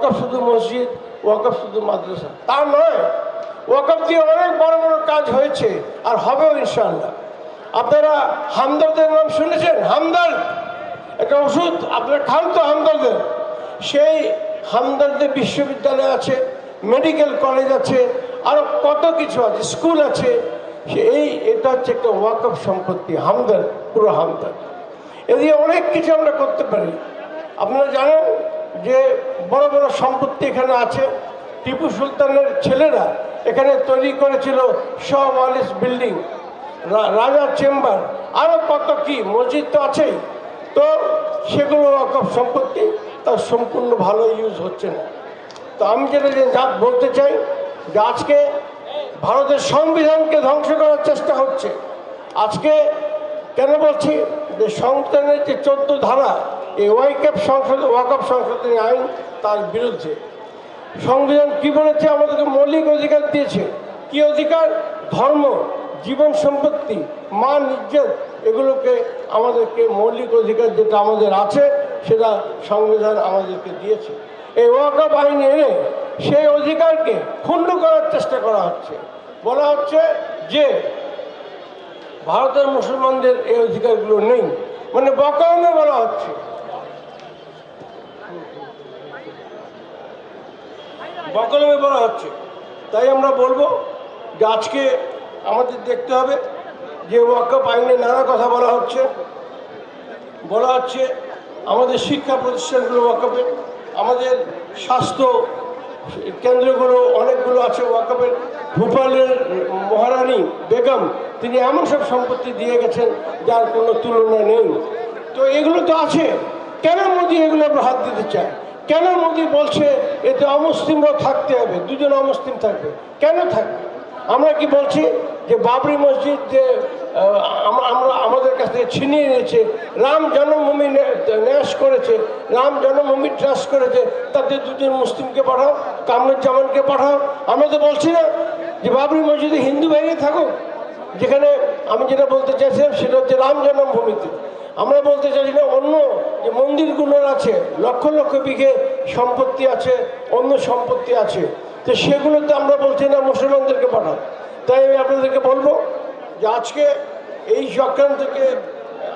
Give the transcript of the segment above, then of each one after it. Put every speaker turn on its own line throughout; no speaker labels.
ওয়াকফ শুধু মসজিদ, ওয়াকফ শুধু মাদ্রাসা। তা নয়, ওয়াকফ দিয়ে অনেক বড় বড় কাজ হয়েছে আর হবেও ইনশাল্লাহ আপনারা হামদর্দের নাম শুনেছেন? হামদর্দ। একটা ওষুধ, আপনারা খান তো হামদর্দের। সেই হামদর্দের বিশ্ববিদ্যালয় আছে, মেডিকেল কলেজ আছে আরও কত কিছু আছে, স্কুল আছে। এই এটা হচ্ছে একটা ওয়াকফ সম্পত্তি, হামদর্দ, পুরো হামদর্দ। এদিকে অনেক কিছু আমরা করতে পারি। আপনারা জানেন যে বড় বড় সম্পত্তি এখানে আছে, টিপু সুলতানের ছেলেরা এখানে তৈরি করেছিল ওয়ালিস বিল্ডিং রাজার চেম্বার আরও কত কি মসজিদ তো আছেই। তো সেগুলো ওয়াকফ সম্পত্তি তার সম্পূর্ণ ভালো ইউজ হচ্ছে না। তো আমি যেটা যা বলতে চাই, যে আজকে ভারতের সংবিধানকে ধ্বংস করার চেষ্টা হচ্ছে। আজকে কেন বলছি? যে সংবিধানের যে চোদ্দ ধারা এই ওয়াইক্যাপ সংসদ ওয়াকফ সংশোধনী আইন তার বিরুদ্ধে। সংবিধান কি বলেছে? আমাদেরকে মৌলিক অধিকার দিয়েছে। কি অধিকার? ধর্ম, জীবন সম্পত্তি, মান, ইজ্জত, এগুলোকে আমাদেরকে মৌলিক অধিকার যেটা আমাদের আছে, সেটা সংবিধান আমাদেরকে দিয়েছে। এই ওয়াকফ আইন এনে সেই অধিকারকে ক্ষুণ্ণ করার চেষ্টা করা হচ্ছে। বলা হচ্ছে যে, ভারতের মুসলমানদের এই অধিকারগুলো নেই। মানে বকাউনে বলা হচ্ছে। বকলমে বলা হচ্ছে। তাই আমরা বলব যে আজকে আমাদের দেখতে হবে। যে ওয়াকফ আইনে নানা কথা বলা হচ্ছে। বলা হচ্ছে, আমাদের শিক্ষা প্রতিষ্ঠানগুলো ওয়াকফে আমাদের স্বাস্থ্য কেন্দ্রগুলো অনেকগুলো আছে ওয়াকফের ভূপালের মহারানী বেগম, তিনি এমন সব সম্পত্তি দিয়ে গেছেন যার কোনো তুলনা নেই। তো এগুলো তো আছে। কেন মোদি এগুলো হাত দিতে চায় কেন মোদি বলছে এতে অমুসলিমরাও থাকতে হবে? দুজন অমুসলিম থাকবে। কেন থাকবে? আমরা কি বলছি যে বাবরি মসজিদ যে আমরা আমাদের কাছ থেকে ছিনিয়ে নিয়েছে, রাম জন্মভূমি ন্যাস করেছে, রাম জন্মভূমি ট্রাস্ট করেছে, তাতে দুজন মুসলিমকে পাঠাও, কামরুজ্জামানকে পাঠাও। আমরা তো বলছি না যে বাবরি মসজিদে হিন্দু বাইরে থাকুক। যেখানে আমি যেটা বলতে চাইছিলাম সেটা হচ্ছে রাম জন্মভূমিতে। আমরা বলতে চাইছি না অন্য যে মন্দিরগুলোর আছে, লক্ষ লক্ষ বিঘে সম্পত্তি আছে, অন্য সম্পত্তি আছে, তো সেগুলোতে আমরা বলছি না মুসলমানদেরকে পাঠাও। তাই আমি আপনাদেরকে বলব যে আজকে এই চক্রান্তকে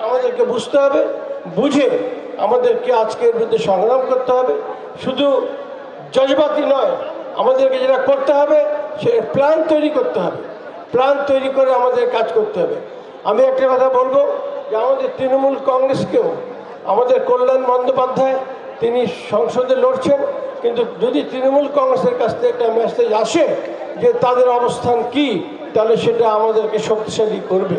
আমাদেরকে বুঝতে হবে, বুঝে আমাদেরকে আজকের বিরুদ্ধে সংগ্রাম করতে হবে। শুধু জজবাতি নয়, আমাদেরকে যেটা করতে হবে, সে প্ল্যান তৈরি করতে হবে। প্ল্যান তৈরি করে আমাদের কাজ করতে হবে। আমি একটা কথা বলব যে আমাদের তৃণমূল কংগ্রেসকেও, আমাদের কল্যাণ বন্দ্যোপাধ্যায়, তিনি সংসদে লড়ছেন, কিন্তু যদি তৃণমূল কংগ্রেসের কাছ থেকে একটা মেসেজ আসে যে তাদের অবস্থান কি, তাহলে সেটা আমাদেরকে শক্তিশালী করবে।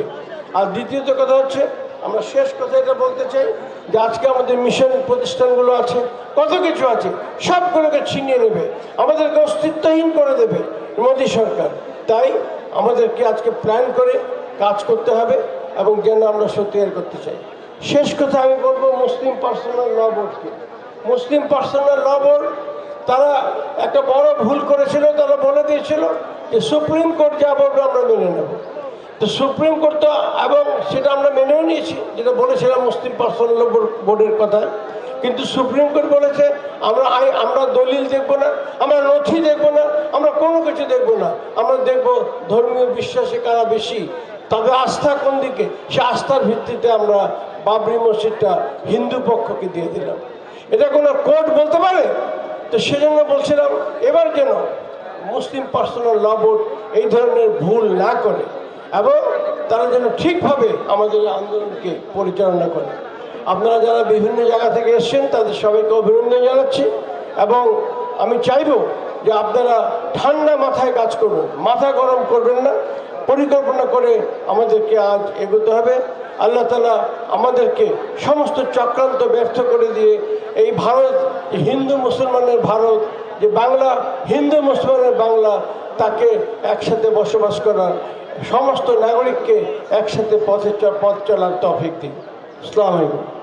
আর দ্বিতীয়ত কথা হচ্ছে, আমরা শেষ কথা এটা বলতে চাই যে আজকে আমাদের মিশন প্রতিষ্ঠানগুলো আছে, কত কিছু আছে, সবগুলোকে ছিনিয়ে নেবে। আমাদেরকে অস্তিত্বহীন করে দেবে মোদী সরকার। তাই আমাদেরকে আজকে প্ল্যান করে কাজ করতে হবে এবং যেন আমরা সত্যিকার করতে চাই। শেষ কথা আমি বলব মুসলিম পার্সোনাল ল বোর্ডকে মুসলিম পার্সোনাল ল বোর্ড তারা একটা বড় ভুল করেছিল, তারা বলে দিয়েছিল যে সুপ্রিম কোর্ট যা বলবে আমরা মেনে নেব। তো সুপ্রিম কোর্ট তো, এবং সেটা আমরা মেনেও নিয়েছি, যেটা বলেছিলাম মুসলিম পার্সোনাল বোর্ডের কথা কিন্তু সুপ্রিম কোর্ট বলেছে, আমরা আমরা দলিল দেখব না, আমরা নথি দেখব না, আমরা কোনো কিছু দেখব না। আমরা দেখব ধর্মীয় বিশ্বাসে কারা বেশি, তবে আস্থা কোন দিকে? সে আস্থার ভিত্তিতে আমরা বাবরি মসজিদটা হিন্দু পক্ষকে দিয়ে দিলাম। এটা কোনো কোর্ট বলতে পারে? তো সেজন্য বলছিলাম, এবার যেন মুসলিম পার্সোনাল ল বোর্ড এই ধরনের ভুল না করে, এবং তারা যেন ঠিকভাবে আমাদের আন্দোলনকে পরিচালনা করে। আপনারা যারা বিভিন্ন জায়গা থেকে এসছেন, তাদের সবাইকে অভিনন্দন জানাচ্ছি। এবং আমি চাইব যে আপনারা ঠান্ডা মাথায় কাজ করুন, মাথা গরম করবেন না। পরিকল্পনা করে আমাদেরকে আজ এগোতে হবে। আল্লাহ তালা আমাদেরকে সমস্ত চক্রান্ত ব্যর্থ করে দিয়ে এই ভারত হিন্দু মুসলমানের ভারত, যে বাংলা, হিন্দু মুসলমানের বাংলা, তাকে একসাথে বসবাস করার সমস্ত নাগরিককে একসাথে পথে পথ চলার তফিক দিন। আসসালামু আলাইকুম।